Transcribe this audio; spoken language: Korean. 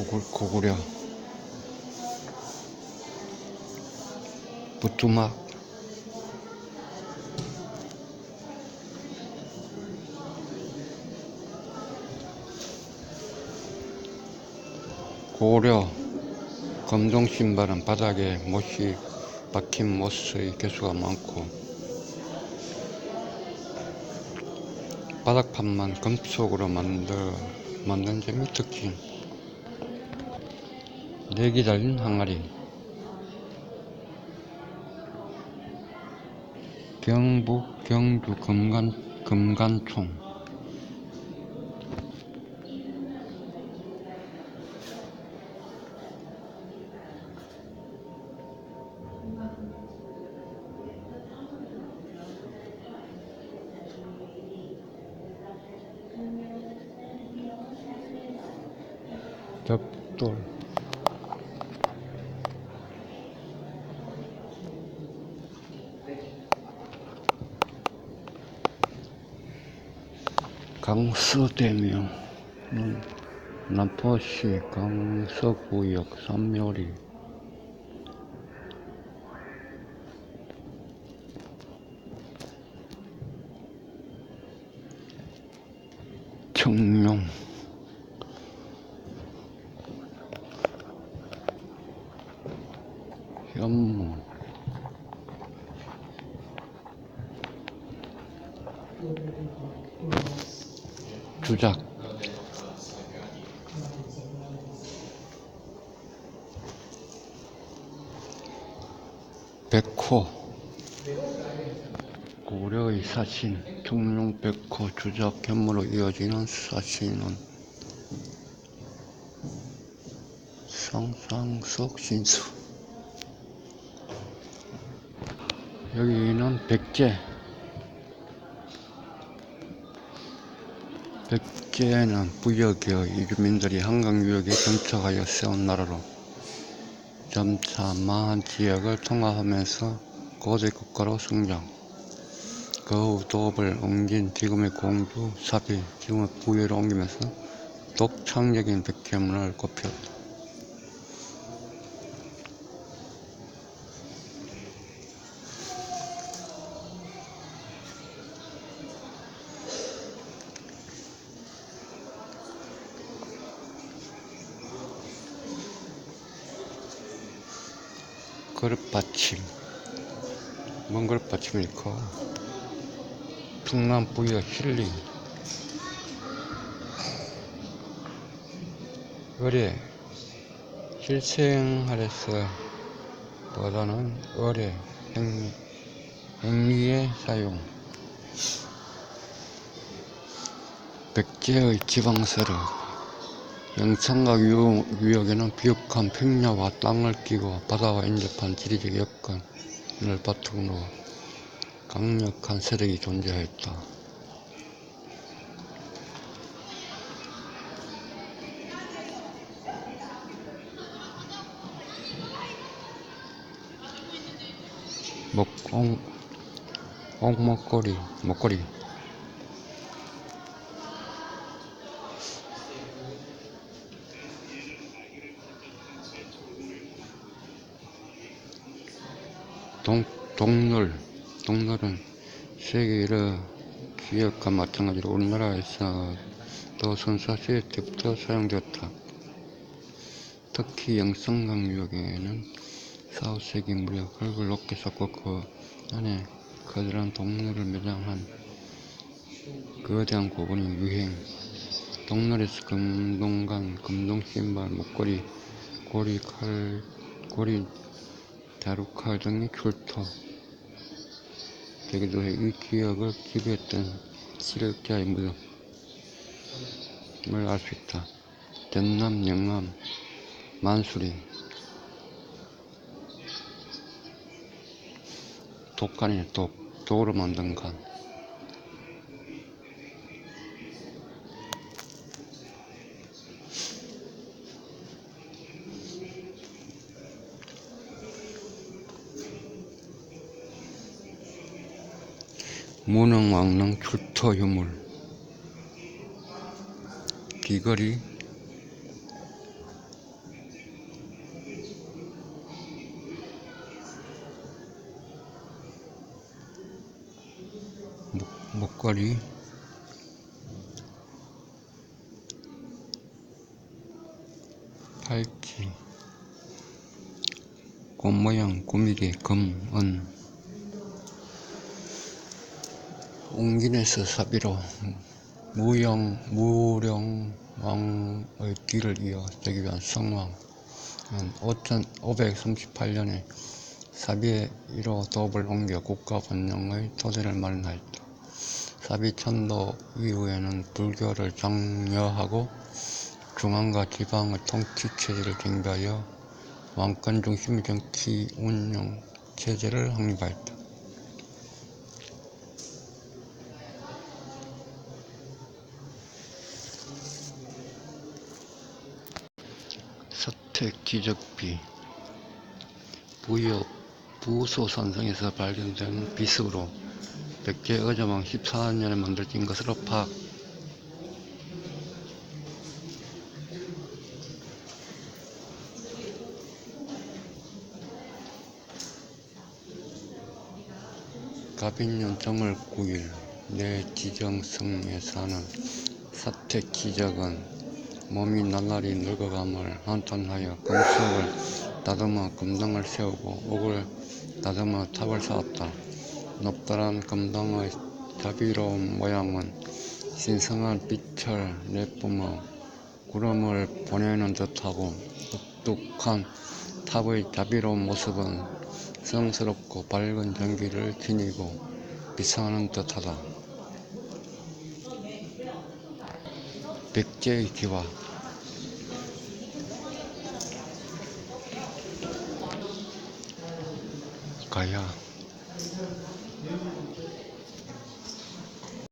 고구, 고구려 부뚜막 고려 검정 신발은 바닥에 못이 박힌 못의 개수가 많고 바닥판만 금속으로 만들, 만든 점이 특징 내기 달린 항아리. 경북 경주 금간, 금간총. 벽돌 강서대명. 음, 남포시 강서구역 삼묘리 청룡. 현무 주작 백호. 고려의 사신 청룡 백호 주작 현무로 이어지는 사신은 상상석 신수. 여기는 백제 백제는 부여기의 이주민들이 한강 유역에 정착하여 세운 나라로 점차 많은 지역을 통합하면서 고대 국가로 성장. 그 후 도읍을 옮긴 지금의 공주, 사비, 지금의 부여로 옮기면서 독창적인 백제문화를 꼽혔다. 그릇 받침. 뭔 그릇 받침일까 충남 부여 힐링. 의뢰 실생활에서 보다는 의뢰 행위, 행위의 사용. 백제의 지방서력 영창각 유- 유역에는 비옥한 평야와 땅을 끼고 바다와 인접한 지리적 여건을 바탕으로 강력한 세력이 존재하였다. 먹, 옥, 옥목걸이, 먹거리. 동, 동물, 동물은 세계 여러 기업과 마찬가지로 우리나라에서도 선사시대 때부터 사용되었다. 특히 영성강 유역에는 4, 5세기 무렵 흙을 높게 쌓고 그 안에 커다란 동물을 매장한 거대한 고분이 유행. 동물에서 금동간, 금동신발, 목걸이, 고리, 칼, 고리, 출토 되기도 해이 지역을 지배했던 실력자의 무덤을 알 수 있다. 전남, 영남, 만수리 독간이네 독 독으로 만든 간 무능왕릉 출토 유물. 귀걸이. 목, 걸이. 팔찌 꽃 모양 꾸미기 금은. 옹기네스 사비로 무영, 무령 왕의 뒤를 이어되기 위한 성왕 5538년에 사비의 1호 도읍을 옮겨 국가 번영의 토대를 마련하였다. 사비 천도 이후에는 불교를 장려하고 중앙과 지방의 통치 체제를 정비하여 왕권 중심의 정치 운영 체제를 확립하였다. 서택 기적비 부여 부소산성에서 발견된 비석으로 백제 의자왕 14년에 만들어진 것으로 파악. 가빈년 정월 9일 내 지정성에 사는 사택 기적은 몸이 나날이 늙어감을 한탄하여 금속을 다듬어 금당을 세우고 옥을 다듬어 탑을 쌓았다. 높다란 금당의 자비로운 모양은 신성한 빛을 내뿜어 구름을 보내는 듯하고 독특한 탑의 자비로운 모습은 성스럽고 밝은 전기를 지니고 비상하는 듯하다. 백제의 기와 가야